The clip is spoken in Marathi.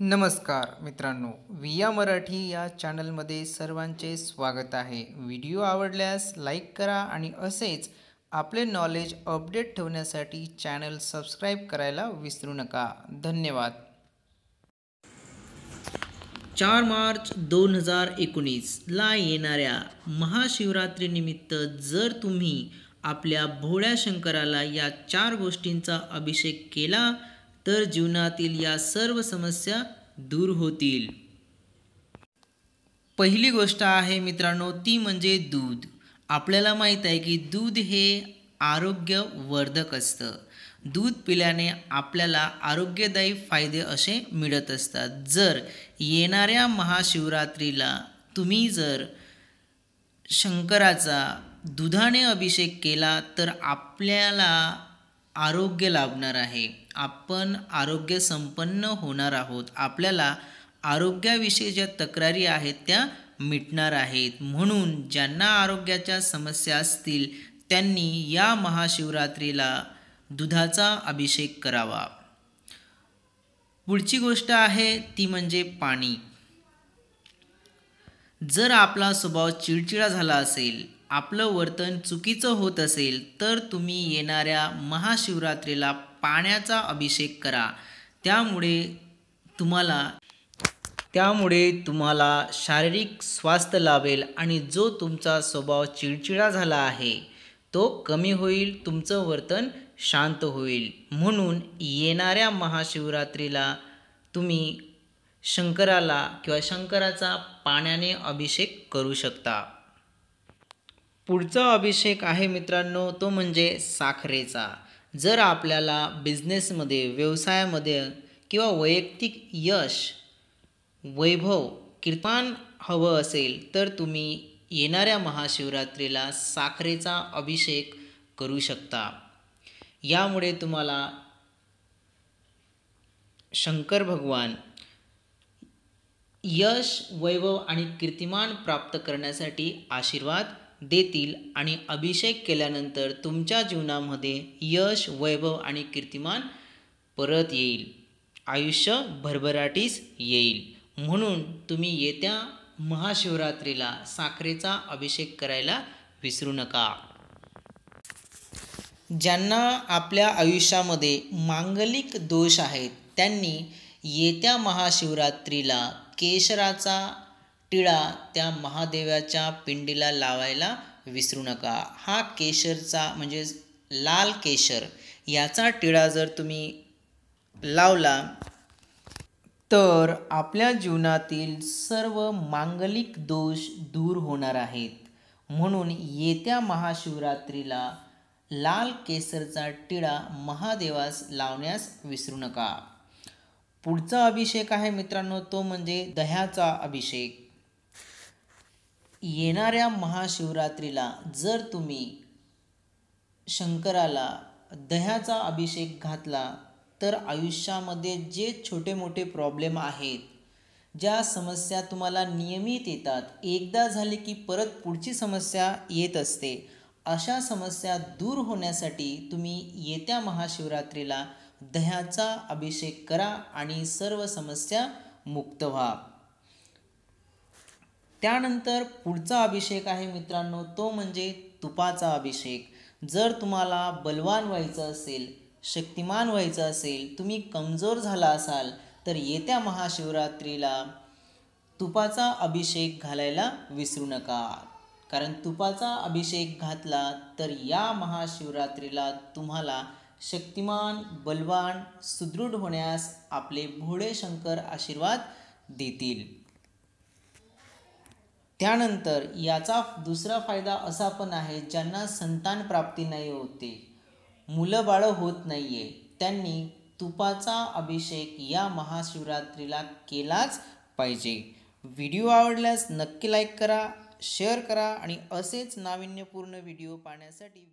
नमस्कार मित्रांनो विया मराठी या चॅनलमध्ये सर्वांचे स्वागत आहे. व्हिडिओ आवडल्यास लाईक करा आणि असेच आपले नॉलेज अपडेट ठेवण्यासाठी चॅनल सबस्क्राईब करायला विसरू नका. धन्यवाद. चार मार्च दोन हजार एकोणीसला येणाऱ्या महाशिवरात्रीनिमित्त जर तुम्ही आपल्या भोळ्या शंकराला या चार गोष्टींचा अभिषेक केला तर जीवनातील या सर्व समस्या दूर होतील. पहिली गोष्ट आहे मित्रांनो ती म्हणजे दूध. आपल्याला माहीत आहे की दूध हे आरोग्यवर्धक असतं. दूध पिल्याने आपल्याला आरोग्यदायी फायदे असे मिळत असतात. जर येणाऱ्या महाशिवरात्रीला तुम्ही जर शंकराचा दुधाने अभिषेक केला तर आपल्याला आरोग्य लाभणार आहे. आपण आरोग्य संपन्न होणार आहोत. आपल्याला आरोग्याविषयी ज्या तक्रारी आहेत त्या मिटणार आहेत. म्हणून ज्यांना आरोग्याच्या समस्या असतील त्यांनी या महाशिवरात्रीला दुधाचा अभिषेक करावा. पुढची गोष्ट आहे ती म्हणजे पाणी. जर आपला स्वभाव चिडचिडा झाला असेल आपलं वर्तन चुकीचं होत असेल तर तुम्ही येणाऱ्या महाशिवरात्रीला पाण्याचा अभिषेक करा. त्यामुळे तुम्हाला त्यामुळे तुम्हाला शारीरिक स्वास्थ्य लाभेल आणि जो तुमचा स्वभाव चिडचिडा झाला आहे तो कमी होईल तुमचं वर्तन शांत होईल. म्हणून येणाऱ्या महाशिवरात्रीला तुम्ही शंकराला किंवा शंकराचा पाण्याने अभिषेक करू शकता. पुढचा अभिषेक आहे मित्रांनो तो म्हणजे साखरेचा. जर आपल्याला बिझनेसमध्ये व्यवसायामध्ये किंवा वैयक्तिक यश वैभव कीर्तन हवं असेल तर तुम्ही येणाऱ्या महाशिवरात्रीला साखरेचा अभिषेक करू शकता. यामुळे तुम्हाला शंकर भगवान यश वैभव आणि कीर्तिमान प्राप्त करण्यासाठी आशीर्वाद देतील आणि अभिषेक केल्यानंतर तुमच्या जीवनामध्ये यश वैभव आणि कीर्तिमान परत येईल. आयुष्य भरभराटीस येईल. म्हणून तुम्ही येत्या महाशिवरात्रीला साखरेचा अभिषेक करायला विसरू नका. ज्यांना आपल्या आयुष्यामध्ये मांगलिक दोष आहेत त्यांनी येत्या महाशिवरात्रीला केशराचा टिळा त्या महादेवाच्या पिंडीला लावायला विसरू नका. हा केशरचा म्हणजे लाल केशर याचा टिळा जर तुम्ही लावला तर आपल्या जीवनातील सर्व मांगलिक दोष दूर होणार आहेत. म्हणून येत्या महाशिवरात्रीला लाल केसरचा टिळा महादेवास लावण्यास विसरू नका. पुढचा अभिषेक आहे मित्रांनो तो म्हणजे दह्याचा अभिषेक. येणाऱ्या महाशिवरात्रीला जर तुम्ही शंकराला दह्याचा अभिषेक घातला तर आयुष्यामध्ये जे छोटे मोठे प्रॉब्लेम आहेत ज्या समस्या तुम्हाला नियमित येतात एकदा झाले की परत पुढची समस्या येत असते. अशा समस्या दूर होण्यासाठी तुम्ही येत्या महाशिवरात्रीला दह्याचा अभिषेक करा आणि सर्व समस्या मुक्त व्हा. त्यानंतर पुढचा अभिषेक आहे मित्रांनो तो म्हणजे तुपाचा अभिषेक. जर तुम्हाला बलवान व्हायचं असेल शक्तिमान व्हायचं असेल तुम्ही कमजोर झाला असाल तर येत्या महाशिवरात्रीला तुपाचा अभिषेक घालायला विसरू नका. कारण तुपाचा अभिषेक घातला तर या महाशिवरात्रीला तुम्हाला शक्तिमान बलवान सुदृढ होण्यास आपले भोळे शंकर आशीर्वाद देतील. त्यानंतर याचा दुसरा फायदा असा पण आहे ज्यांना संतान प्राप्ती नाही होते. मुलं बाळं होत नाही आहे त्यांनी तुपाचा अभिषेक या महाशिवरात्रीला केलाच पाहिजे. व्हिडिओ आवडल्यास नक्की लाईक करा शेअर करा आणि असेच नाविन्यपूर्ण व्हिडिओ पाहण्यासाठी